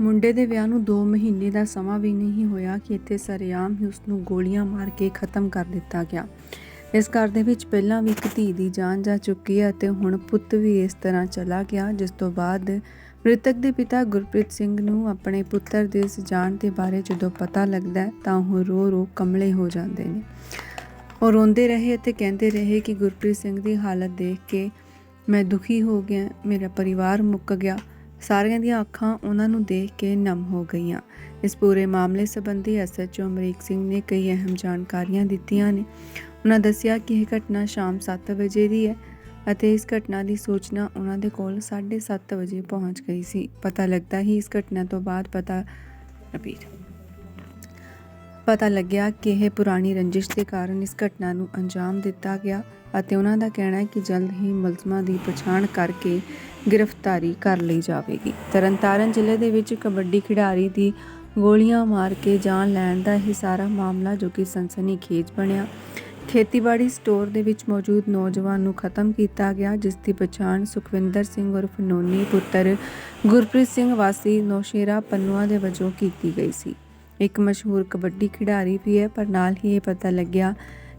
ਮੁੰਡੇ ਦੇ ਵਿਆਹ ਨੂੰ 2 ਮਹੀਨੇ ਦਾ ਸਮਾਂ ਵੀ ਨਹੀਂ ਹੋਇਆ ਕਿ ਇੱਥੇ ਸਰਿਆਮ ਹੀ ਉਸ ਨੂੰ ਗੋਲੀਆਂ ਮਾਰ ਕੇ ਖਤਮ ਕਰ ਦਿੱਤਾ ਗਿਆ। ਇਸ ਘਰ ਦੇ ਵਿੱਚ ਪਹਿਲਾਂ ਵੀ ਇੱਕ ਧੀ ਦੀ ਜਾਨ ਜਾ ਚੁੱਕੀ ਹੈ ਅਤੇ ਹੁਣ ਪੁੱਤ ਵੀ ਇਸ ਤਰ੍ਹਾਂ ਚਲਾ ਗਿਆ, ਜਿਸ ਤੋਂ ਬਾਅਦ ਮ੍ਰਿਤਕ ਦੇ ਪਿਤਾ ਗੁਰਪ੍ਰੀਤ ਸਿੰਘ ਨੂੰ ਆਪਣੇ ਪੁੱਤਰ ਦੇ ਇਸ ਜਾਨ ਦੇ ਬਾਰੇ ਜਦੋਂ ਪਤਾ ਲੱਗਦਾ ਹੈ ਤਾਂ ਉਹ ਰੋ ਰੋ ਕਮਲੇ ਹੋ ਜਾਂਦੇ ਨੇ। ਉਹ ਰੋਂਦੇ ਰਹੇ ਅਤੇ ਕਹਿੰਦੇ ਰਹੇ ਕਿ ਗੁਰਪ੍ਰੀਤ ਸਿੰਘ ਦੀ ਹਾਲਤ ਦੇਖ ਕੇ ਮੈਂ ਦੁਖੀ ਹੋ ਗਿਆ, ਮੇਰਾ ਪਰਿਵਾਰ ਮੁੱਕ ਗਿਆ ਸਾਰਿਆਂ ਦੀਆਂ ਅੱਖਾਂ ਉਹਨਾਂ ਨੂੰ ਦੇਖ ਕੇ ਨਮ ਹੋ ਗਈਆਂ। ਇਸ ਪੂਰੇ ਮਾਮਲੇ ਸੰਬੰਧੀ ਐਸਐਚਓ ਅਮਰੀਕ ਸਿੰਘ ਨੇ ਕਈ ਅਹਿਮ ਜਾਣਕਾਰੀਆਂ ਦਿੱਤੀਆਂ ਨੇ। ਉਹਨਾਂ ਦੱਸਿਆ ਕਿ ਇਹ ਘਟਨਾ ਸ਼ਾਮ 7 ਵਜੇ ਦੀ ਹੈ ਅਤੇ ਇਸ ਘਟਨਾ ਦੀ ਸੂਚਨਾ ਉਹਨਾਂ ਦੇ ਕੋਲ 7:30 ਵਜੇ ਪਹੁੰਚ ਗਈ ਸੀ। ਪਤਾ ਲੱਗਦਾ ਹੀ ਇਸ ਘਟਨਾ ਤੋਂ ਬਾਅਦ ਪਤਾ ਰਿਪੀਟ। ਪਤਾ ਲੱਗਿਆ ਕਿ ਇਹ ਪੁਰਾਣੀ ਰੰਜਿਸ਼ ਦੇ ਕਾਰਨ ਇਸ ਘਟਨਾ ਨੂੰ ਅੰਜਾਮ ਦਿੱਤਾ ਗਿਆ ਅਤੇ ਉਹਨਾਂ ਦਾ ਕਹਿਣਾ ਹੈ ਕਿ ਜਲਦ ਹੀ ਮੁਲਜ਼ਮਾਂ ਦੀ ਪਛਾਣ ਕਰਕੇ ਗ੍ਰਿਫਤਾਰੀ ਕਰ ਲਈ ਜਾਵੇਗੀ। ਤਰਨਤਾਰਨ ਜ਼ਿਲ੍ਹੇ ਦੇ ਵਿੱਚ ਕਬੱਡੀ ਖਿਡਾਰੀ ਦੀ ਗੋਲੀਆਂ ਮਾਰ ਕੇ ਜਾਨ ਲੈਣ ਦਾ ਇਹ ਸਾਰਾ ਮਾਮਲਾ ਜੋ ਕਿ ਸਨਸਨੀਖੇਜ ਬਣਿਆ। ਖੇਤੀਬਾੜੀ ਸਟੋਰ ਦੇ ਵਿੱਚ ਮੌਜੂਦ ਨੌਜਵਾਨ ਨੂੰ ਖਤਮ ਕੀਤਾ ਗਿਆ, ਜਿਸ ਦੀ ਪਛਾਣ ਸੁਖਵਿੰਦਰ ਸਿੰਘ ਉਰਫ ਨੋਨੀ ਪੁੱਤਰ ਗੁਰਪ੍ਰੀਤ ਸਿੰਘ ਵਾਸੀ ਨੌਸ਼ੇਰਾ ਪੰਨੂਆ ਦੇ ਵਜੋਂ ਕੀਤੀ ਗਈ ਸੀ। ਇੱਕ ਮਸ਼ਹੂਰ ਕਬੱਡੀ ਖਿਡਾਰੀ ਵੀ ਹੈ, ਪਰ ਨਾਲ ਹੀ ਇਹ ਪਤਾ ਲੱਗਿਆ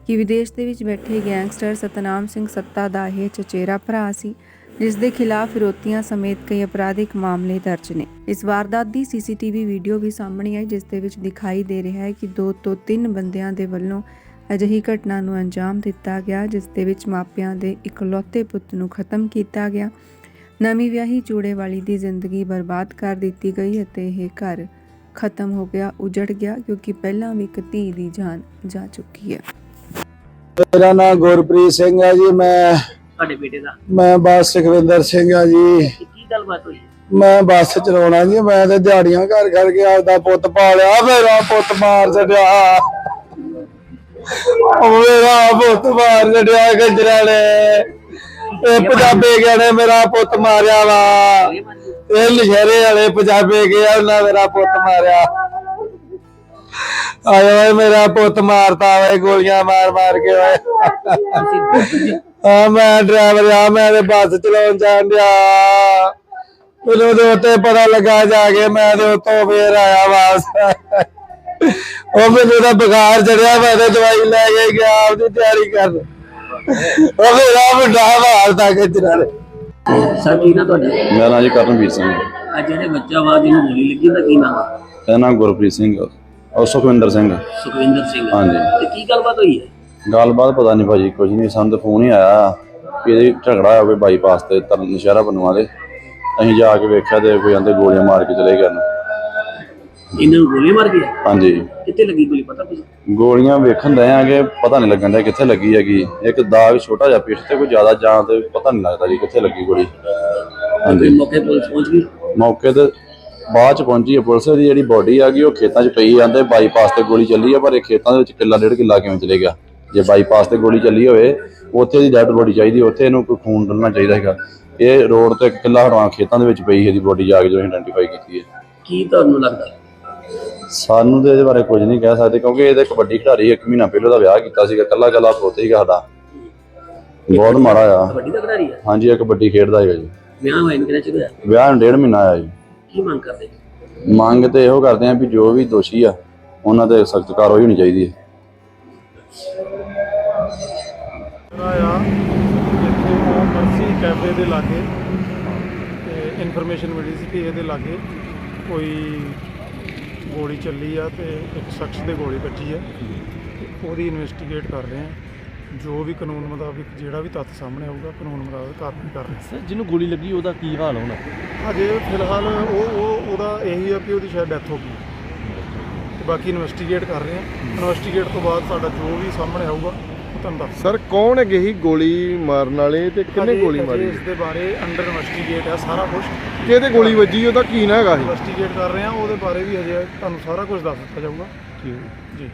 ਕਿ ਵਿਦੇਸ਼ ਦੇ ਵਿੱਚ ਬੈਠੇ ਗੈਂਗਸਟਰ ਸਤਨਾਮ ਸਿੰਘ ਸੱਤਾ ਦਾ ਇਹ ਚਚੇਰਾ ਭਰਾ ਸੀ। ਜਿਸ ਦੇ ਖਿਲਾਫ ਫਿਰੋਤੀਆਂ ਸਮੇਤ ਕਈ ਅਪਰਾਧਿਕ ਮਾਮਲੇ ਦਰਜ ਨੇ। ਇਸ ਵਾਰਦਾਤ ਦੀ ਸੀਸੀਟੀਵੀ ਵੀਡੀਓ ਵੀ ਸਾਹਮਣੇ ਆਈ, ਜਿਸ ਦੇ ਵਿੱਚ ਦਿਖਾਈ ਦੇ ਰਿਹਾ ਹੈ ਕਿ ਦੋ ਤੋਂ ਤਿੰਨ ਬੰਦਿਆਂ ਦੇ ਵੱਲੋਂ ਅਜਿਹੀ ਘਟਨਾ ਨੂੰ ਅੰਜਾਮ ਦਿੱਤਾ ਗਿਆ, ਜਿਸ ਦੇ ਵਿੱਚ ਮਾਪਿਆਂ ਦੇ ਇਕਲੌਤੇ ਪੁੱਤ ਨੂੰ ਖਤਮ ਕੀਤਾ ਗਿਆ। ਨਵੀਂ ਵਿਆਹੀ ਚੂੜੇ ਵਾਲੀ ਦੀ ਜ਼ਿੰਦਗੀ ਬਰਬਾਦ ਕਰ ਦਿੱਤੀ ਗਈ ਅਤੇ ਇਹ ਘਰ ਖਤਮ ਹੋ ਗਿਆ, ਉਜੜ ਗਿਆ, ਕਿਉਂਕਿ ਪਹਿਲਾਂ ਵੀ ਇੱਕ ਧੀ ਦੀ ਜਾਨ ਜਾ ਚੁੱਕੀ ਹੈ। ਮੇਰਾ ਨਾਮ ਗੁਰਪ੍ਰੀਤ ਸਿੰਘ ਹੈ ਜੀ, ਮੈਂ ਤੁਹਾਡੇ ਬੇਟੇ ਦਾ? ਮੈਂ ਬੱਸ ਸੁਖਵਿੰਦਰ ਸਿੰਘ ਆ ਜੀ। ਤੇ ਕੀ ਗੱਲਬਾਤ ਹੋਈ? ਮੈਂ ਬੱਸ ਚਲਾਉਣਾ ਜੀ ਮੈਂ ਤੇ ਦਿਹਾੜੀਆਂ ਕਰ ਕਰਕੇ ਆਪਦਾ ਪੁੱਤ ਪਾਲਿਆ ਮੇਰਾ ਪੁੱਤ ਮਾਰ ਛੱਡਿਆ। ਉਹ ਮੇਰਾ ਪੁੱਤ ਮਾਰ ਛੱਡਿਆ ਗਜਰਾ ਨੇ। ਇਹ ਪੰਜਾਬੇ ਨੇ ਮੇਰਾ ਪੁੱਤ ਮਾਰਿਆ ਵਾ। ਇਹ ਲਸ਼ਹਿਰੇ ਵਾਲੇ ਪੰਜਾਬੇ ਗਿਆ ਉਹਨਾਂ ਮੇਰਾ ਪੁੱਤ ਮਾਰਿਆ। ਆਏ ਓਏ ਮੇਰਾ ਪੁੱਤ ਮਾਰਤਾ ਓਏ ਗੋਲੀਆਂ ਮਾਰ ਮਾਰ ਕੇ ਓਏ ਆ ਮੈਂ ਡਰਾਈਵਰ ਆ ਮੈਂ ਤੇ ਬੱਸ ਚਲਾਉਣ ਜਾਣ ਡਿਆ। ਮੈਨੂੰ ਤੇ ਉੱਤੇ ਪਤਾ ਲੱਗਾ ਜਾ ਕੇ ਮੈਂ ਤੇ ਉੱਤੋਂ ਫੇਰ ਆਇਆ ਵਾਪਸ। ਉਹ ਮੈਨੂੰ ਤਾਂ ਬੁਖਾਰ ਚੜਿਆ ਮੈਂ ਤੇ ਦਵਾਈ ਲੈ ਕੇ ਗਿਆ ਆਪਦੀ ਤਿਆਰੀ ਕਰਨ। ਉਹ ਮੇਰਾ ਮੁੰਡਾ ਮਾਰ ਤੱਕ ਚੜਾ ਸਰ ਕੀ ਨਾ ਤੁਹਾਡੇ? ਮੇਰਾ ਨਾਮ ਜੀ ਕਰਨਵੀਰ ਸਿੰਘ ਹੈ। ਅੱਜ ਜਿਹੜੇ ਬੱਚਾ ਵਾ ਜਿਹਨੂੰ ਗੋਲੀ ਲੱਗੀ ਉਹਦਾ ਕੀ ਨਾਮ ਆ? ਇਹਦਾ ਨਾਮ ਗੁਰਪ੍ਰੀਤ ਸਿੰਘ ਔਰ ਸੁਖਵਿੰਦਰ ਸਿੰਘ ਸੁਖਵਿੰਦਰ ਸਿੰਘ। ਹਾਂਜੀ। ਤੇ ਕੀ ਗੱਲਬਾਤ ਹੋਈ ਹੈ? ਗੱਲਬਾਤ ਪਤਾ ਨਹੀਂ ਭਾਜੀ ਕੁਝ ਨਹੀਂ ਸਾਨੂੰ ਤਾਂ ਫੋਨ ਹੀ ਆਇਆ ਕਿ ਇਹਦੇ ਝਗੜਾ ਕੋਈ ਬਾਈਪਾਸ ਤੇ ਤਰਨ ਨਸ਼ਹਿਰਾ ਬਨਵਾ ਦੇ। ਅਸੀਂ ਜਾ ਕੇ ਵੇਖਿਆ ਤੇ ਕੋਈ ਆਂਦੇ ਗੋਲੀਆਂ ਮਾਰ ਕੇ ਚਲੇ ਗਏ ਨੇ ਇਹਨਾਂ ਨੂੰ ਗੋਲੀ ਮਾਰ ਗਿਆ ਹਾਂਜੀ। ਕਿੱਥੇ ਲੱਗੀ ਗੋਲੀ ਪਤਾ ਕੁਝ ਗੋਲੀਆਂ ਵੇਖਣ ਰਹੇ ਆਂਗੇ ਪਤਾ ਨਹੀਂ ਲੱਗਣ ਦਾ ਕਿੱਥੇ ਲੱਗੀ ਹੈਗੀ। ਇੱਕ ਦਾਗ ਛੋਟਾ ਜਿਹਾ ਪਿੱਠ ਤੇ ਕੋਈ ਜ਼ਿਆਦਾ ਜਾਂ ਤੇ ਪਤਾ ਨਹੀਂ ਲੱਗਦਾ ਜੀ ਕਿੱਥੇ ਲੱਗੀ ਗੋਲੀ। ਹਾਂਜੀ। ਮੌਕੇ ਪੁਲਿਸ ਪਹੁੰਚ ਗਈ? ਮੌਕੇ ਤੇ ਬਾਅਦ ਚ ਪਹੁੰਚੀ ਹੈ ਪੁਲਿਸ ਦੀ ਜਿਹੜੀ ਬੋਡੀ ਆ ਗਈ ਉਹ ਖੇਤਾਂ 'ਚ ਪਈ ਜਾਂਦੇ ਬਾਈਪਾਸ ਤੇ ਗੋਲੀ ਚੱਲੀ ਆ ਪਰ ਇਹ ਖੇਤਾਂ ਦੇ ਵਿੱਚ ਕਿੱਲਾ ਡੇਢ ਕਿੱਲਾ ਕਿਵੇਂ ਚਲੇ ਗਿਆ? ਜੇ ਬਾਈਪਾਸ ਤੇ ਗੋਲੀ ਚੱਲੀ ਹੋਵੇ ਉੱਥੇ ਦੀ ਡੈਡ ਬੋਡੀ ਚਾਹੀਦੀ ਉੱਥੇ ਇਹਨੂੰ ਕੋਈ ਖੂਨ ਡਲਣਾ ਚਾਹੀਦਾ ਹੈਗਾ। ਇਹ ਰੋਡ ਤੇ ਕਿੱਲਾ ਹਟਵਾ ਖੇਤਾਂ ਦੇ ਵਿੱਚ ਪਈ ਇਹਦੀ ਬੋਡੀ ਜਾ ਕੇ ਜੋ ਆਇਡੈਂਟੀਫਾਈ ਕੀਤੀ ਹੈ। ਕੀ ਤੁਹਾਨੂੰ ਲੱਗਦਾ? ਸਾਨੂੰ ਤੇ ਇਹਦੇ ਬਾਰੇ ਕੁਝ ਨਹੀਂ ਕਹਿ ਸਕਦੇ ਕਿਉਂਕਿ ਇਹਦੇ ਕਬੱਡੀ ਖਿਡਾਰੀ ਇੱਕ ਮਹੀਨਾ ਪਹਿਲਾਂ ਦਾ ਵਿਆਹ ਕੀਤਾ ਸੀਗਾ ਕੱਲਾ ਕੱਲਾ ਪੁੱਤ ਸੀਗਾ ਸਾਡਾ। ਬਹੁਤ ਮਾੜਾ ਆ। ਕਬੱਡੀ ਦਾ ਖਿਡਾਰੀ ਆ? ਹਾਂਜੀ ਇਹ ਕਬੱਡੀ ਖੇਡਦਾ ਹੈਗਾ ਜੀ। ਵਿਆਹ ਹੋਇਆ ਨੂੰ ਕਿੰਨਾ ਚਿਰ ਹੋਇਆ? ਵਿਆਹ ਨੂੰ ਡੇਢ ਮਹੀਨਾ ਆਇਆ ਜੀ। ਕੀ ਮੰਗ ਕਰਦੇ? ਮੰਗ ਤੇ ਇਹੋ ਕਰਦੇ ਆ ਵੀ ਜੋ ਵੀ ਦੋਸ਼ੀ ਆ ਉਹਨਾਂ ਤੇ ਸਖਤ ਕਾਰਵਾਈ ਹੋਣੀ ਚਾਹੀਦੀ ਹੈ। ਆ ਇੱਥੇ ਉਹ ਮਰਸੀ ਕੈਫੇ ਦੇ ਲਾਗੇ ਤੇ ਇਨਫੋਰਮੇਸ਼ਨ ਮਿਲੀ ਸੀ ਕਿ ਇਹਦੇ ਲਾਗੇ ਕੋਈ ਗੋਲੀ ਚੱਲੀ ਆ ਤੇ ਇੱਕ ਸ਼ਖਸ ਦੇ ਗੋਲੀ ਵੱਜੀ ਆ। ਤੇ ਉਹਦੀ ਇਨਵੈਸਟੀਗੇਟ ਕਰ ਰਹੇ ਆ। ਜੋ ਵੀ ਕਾਨੂੰਨ ਮੁਤਾਬਿਕ ਜਿਹੜਾ ਵੀ ਤੱਥ ਸਾਹਮਣੇ ਆਊਗਾ ਕਾਨੂੰਨ ਮੁਤਾਬਿਕ ਕਾਰਵਾਈ ਕਰ ਰਹੇ ਸਰ ਜਿਹਨੂੰ ਗੋਲੀ ਲੱਗੀ ਉਹਦਾ ਕੀ ਹਾਲ ਹੋਣਾ? ਆ ਅਜੇ ਫਿਲਹਾਲ ਉਹ ਉਹ ਉਹਦਾ ਇਹੀ ਆ ਕਿ ਉਹਦੀ ਸ਼ਾਇਦ ਡੈਥ ਹੋ ਗਈ। ਤੇ ਬਾਕੀ ਇਨਵੈਸਟੀਗੇਟ ਕਰ ਰਹੇ ਆ। ਇਨਵੈਸਟੀਗੇਟ ਤੋਂ ਬਾਅਦ ਸਾਡਾ ਜੋ ਵੀ ਸਾਹਮਣੇ ਆਊਗਾ ਤੁਹਾਨੂੰ ਦੱਸ ਸਰ ਕੌਣ ਹੈਗੇ ਸੀ ਗੋਲੀ ਮਾਰਨ ਵਾਲੇ ਤੇ ਕਿੰਨੇ ਗੋਲੀ ਮਾਰੀ? ਇਸ ਦੇ ਬਾਰੇ ਅੰਡਰ ਇਨਵੈਸਟੀਗੇਟ ਹੈ ਸਾਰਾ ਕੁਝ ਕਿਹਦੇ ਗੋਲੀ ਵੱਜੀ ਉਹਦਾ ਕੀ ਨਾ ਹੈਗਾ ਸੀ? ਇਨਵੈਸਟੀਗੇਟ ਕਰ ਰਹੇ ਹਾਂ ਉਹਦੇ ਬਾਰੇ ਵੀ ਹਜੇ ਤੁਹਾਨੂੰ ਸਾਰਾ ਕੁਝ ਦੱਸ ਦਿੱਤਾ ਜਾਊਗਾ। ਜੀ।